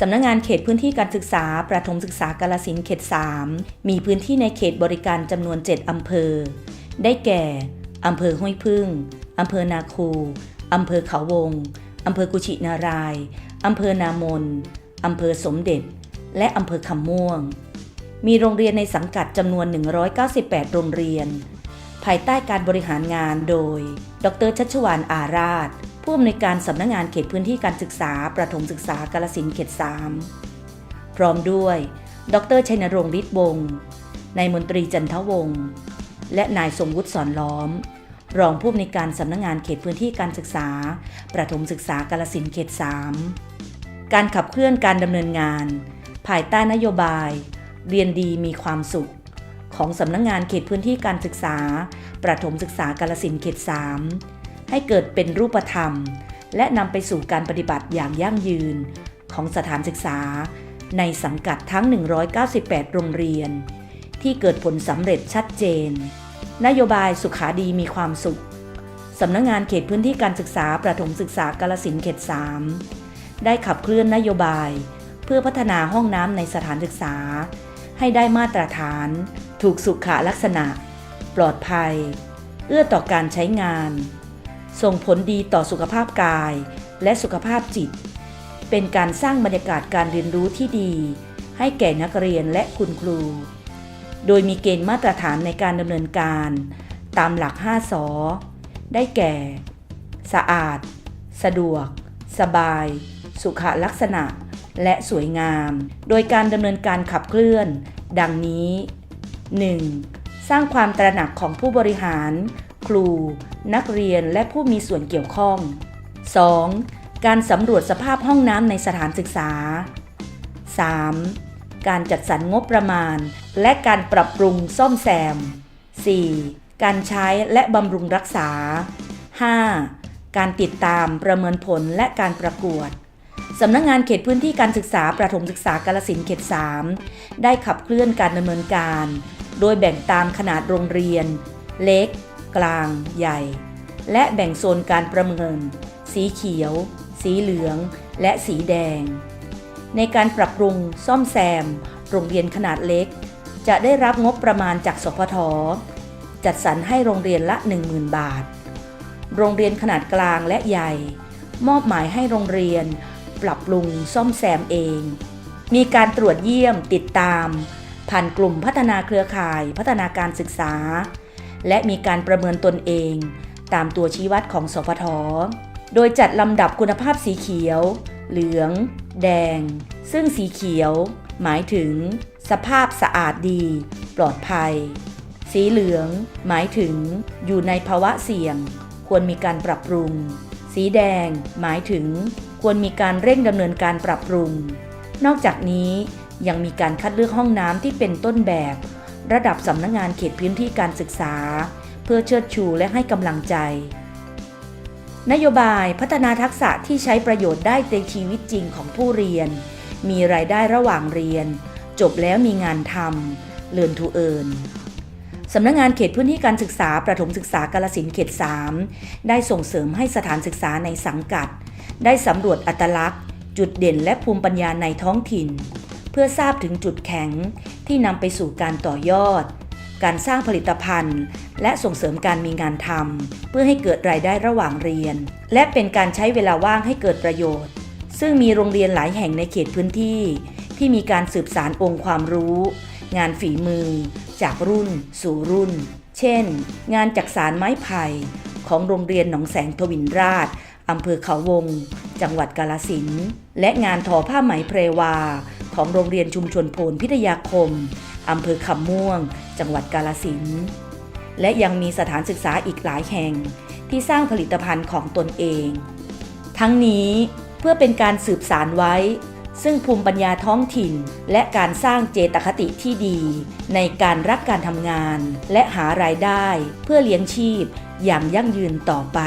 สำนักงงานเขตพื้นที่การศึกษา ประถมศึกษากาลสินเขต 3 มีพื้นที่ในเขตบริการจำนวน 7 อำเภอ ได้แก่ อำเภอห้วยพึ่ง อำเภอนาคู อำเภอเขาวง อำเภอกุชินาราย อำเภอนามน อำเภอสมเด็จ และอำเภอคำม่วง มีโรงเรียนในสังกัดจำนวน 198 โรงเรียน ภายใต้การบริหารงานโดย ดรชัชวานอาราช ผู้อำนวยการสำนักงงานเขตพื้นที่การศึกษา ประถมศึกษากาลสินเขต 3 พร้อมด้วย ดรชัยนรงค์ฤทธิ์วงศ์นายมนตรีจันทวงศ์และนายทรงวุฒิสอนล้อม รองผู้อำนวยการสำนักงงานเขตพื้นที่การศึกษา ประถมศึกษากาลสินเขต 3 การขับเคลื่อนการดำเนินงาน ภายใต้นโยบาย เรียนดีมีความสุข ของสำนักงงานเขตพื้นที่การศึกษา ประถมศึกษากาลสินเขต 3 ให้เกิดเป็นรูปธรรม และนำไปสู่การปฏิบัติอย่างยั่งยืน ของสถานศึกษา ในสังกัดทั้ง 198 โรงเรียน ที่เกิดผลสำเร็จชัดเจน นโยบายสุขาดีมีความสุขสำนักงงานเขตพื้นที่การศึกษาประถมศึกษากาลสินเขต 3 ได้ขับเคลื่อนนโยบาย เพื่อพัฒนาห้องน้ำในสถานศึกษา ให้ได้มาตรฐาน ถูกสุขลักษณะ ปลอดภัย เอื้อต่อการใช้งาน ส่งผลดีต่อสุขภาพกาย และสุขภาพจิต เป็นการสร้างบรรยากาศการเรียนรู้ที่ดี ให้แก่นักเรียนและคุณครู โดยมีเกณฑ์มาตรฐานในการดำเนินการ ตามหลัก 5สอได้แก่ สะอาด สะดวก สบาย สุขลักษณะ และสวยงาม โดยการดำเนินการขับเคลื่อน ดังนี้ 1. สร้างความตระหนักของผู้บริหาร ครู นักเรียนและผู้มีส่วนเกี่ยวข้อง 2. การสำรวจสภาพห้องน้ำในสถานศึกษา 3. การจัดสรรงบประมาณ และการปรับปรุงซ่อมแซม 4. การใช้และบำรุงรักษา 5. การติดตามประเมินผลและการประกวดสำนักงงานเขตพื้นที่การศึกษาประถมศึกษากาลสินเขต 3 ได้ขับเคลื่อนการดำเนินการ โดยแบ่งตามขนาดโรงเรียน เล็ก กลางใหญ่ และแบ่งโซนการประเมิน สีเขียว สีเหลือง และสีแดง ในการปรับปรุงซ่อมแซม โรงเรียนขนาดเล็ก จะได้รับงบประมาณจากสพทจัดสรรให้โรงเรียนละ 10,000 บาท โรงเรียนขนาดกลางและใหญ่ มอบหมายให้โรงเรียน ปรับปรุงซ่อมแซมเอง มีการตรวจเยี่ยมติดตาม ผ่านกลุ่มพัฒนาเครือข่ายพัฒนาการศึกษา และมีการประเมินตนเอง ตามตัวชี้วัดของสพทโดยจัดลำดับคุณภาพสีเขียว เหลือง แดง ซึ่งสีเขียว หมายถึง สภาพสะอาดดี ปลอดภัย สีเหลือง หมายถึง อยู่ในภาวะเสี่ยง ควรมีการปรับปรุง สีแดง หมายถึง ควรมีการเร่งดำเนินการปรับปรุง นอกจากนี้ยังมีการคัดเลือกห้องน้ำที่เป็นต้นแบบ ระดับสำนักงงานเขตพื้นที่การศึกษา เพื่อเชิดชูและให้กำลังใจ นโยบายพัฒนาทักษะที่ใช้ประโยชน์ได้ในชีวิตจริงของผู้เรียน มีรายได้ระหว่างเรียน จบแล้วมีงานทำเลินทูเอินสำนักงงานเขตพื้นที่การศึกษาประถมศึกษากาลสินเขต 3 ได้ส่งเสริมให้สถานศึกษาในสังกัด ได้สำรวจอัตลักษณ์ จุดเด่นและภูมิปัญญาในท้องถิ่น พื่อทราบถึงจุดแข็งที่นำไปสู่การต่อยอด การสร้างผลิตภัณฑ์ และส่งเสริมการมีงานทำเพื่อให้เกิดรายได้ระหว่างเรียน และเป็นการใช้เวลาว่างให้เกิดประโยชน์ ซึ่งมีโรงเรียนหลายแห่งในเขตพื้นที่ ที่มีการสืบสารองค์ความรู้ งานฝีมือ จากรุ่น สู่รุ่น เช่น งานจักสารไม้ไผ่ของโรงเรียนหนองแสงทวินราชอำเภอเขาวง จังหวัดกาลสินและงานทอผ้าไหมเพรวา ของโรงเรียนชุมชนโพนพิทยาคม อำเภอคำม่วง จังหวัดกาลสินและยังมีสถานศึกษาอีกหลายแห่งที่สร้างผลิตภัณฑ์ของตนเอง ทั้งนี้เพื่อเป็นการสืบสารไว้ ซึ่งภูมิปัญญาท้องถิ่น และการสร้างเจตคติที่ดี ในการรักการทำงาน และหารายได้เพื่อเลี้ยงชีพอย่างยั่งยืนต่อไป